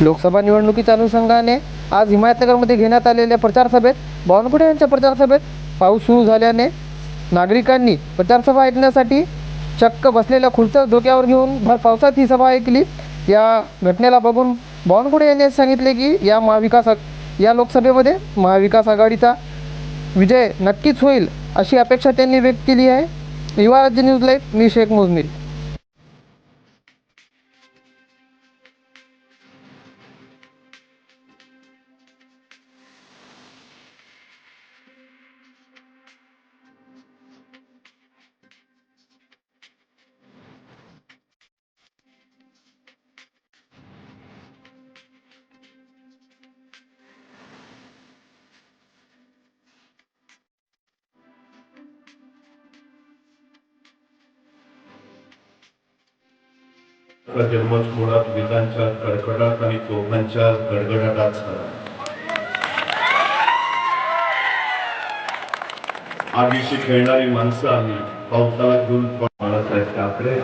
लोकसभा निवडणुकीच्या अनुषंगाने आज हिमायतनगरमध्ये घेण्यात आलेल्या प्रचारसभेत बावनकुळे यांच्या प्रचारसभेत पाऊस सुरू झाल्याने नागरिकांनी प्रचारसभा ऐकण्यासाठी चक्क बसलेल्या खुर्च्या धोक्यावर घेऊन भर पावसात ही सभा ऐकली. या घटनेला बघून बावनकुळे यांनी सांगितले की या महाविकास या लोकसभेमध्ये महाविकास आघाडीचा विजय नक्कीच होईल अशी अपेक्षा त्यांनी व्यक्त केली आहे. युवा राज्य न्यूज लाईव्ह मी शेख मुजमिल जन्मच मुळात विजांच्या कडकडाट आणि तोफांच्या गडगडाटात झाला. आगीशी खेळणारी माणसं आम्ही पावसाला घेऊन बाळासाहेब ठाकरे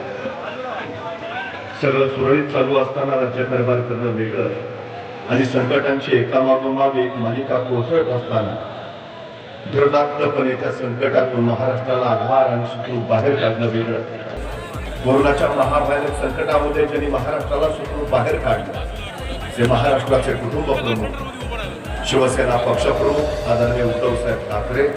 सगळं सुरळीत चालू असताना राज्य कारभार करणं वेगळं. आणि संकटांची एकामागोमाग एक मालिका कोसळत असताना धडधाकटपणे त्या संकटातून महाराष्ट्राला आधार आणि सुखरूप बाहेर काढणं वेगळं. कोरोनाच्या महाभयानक संकटामध्ये ज्यांनी महाराष्ट्राला सुखरूप बाहेर काढलं ते महाराष्ट्राचे कुटुंब प्रमुख शिवसेना पक्षप्रमुख आदरणीय उद्धव साहेब ठाकरे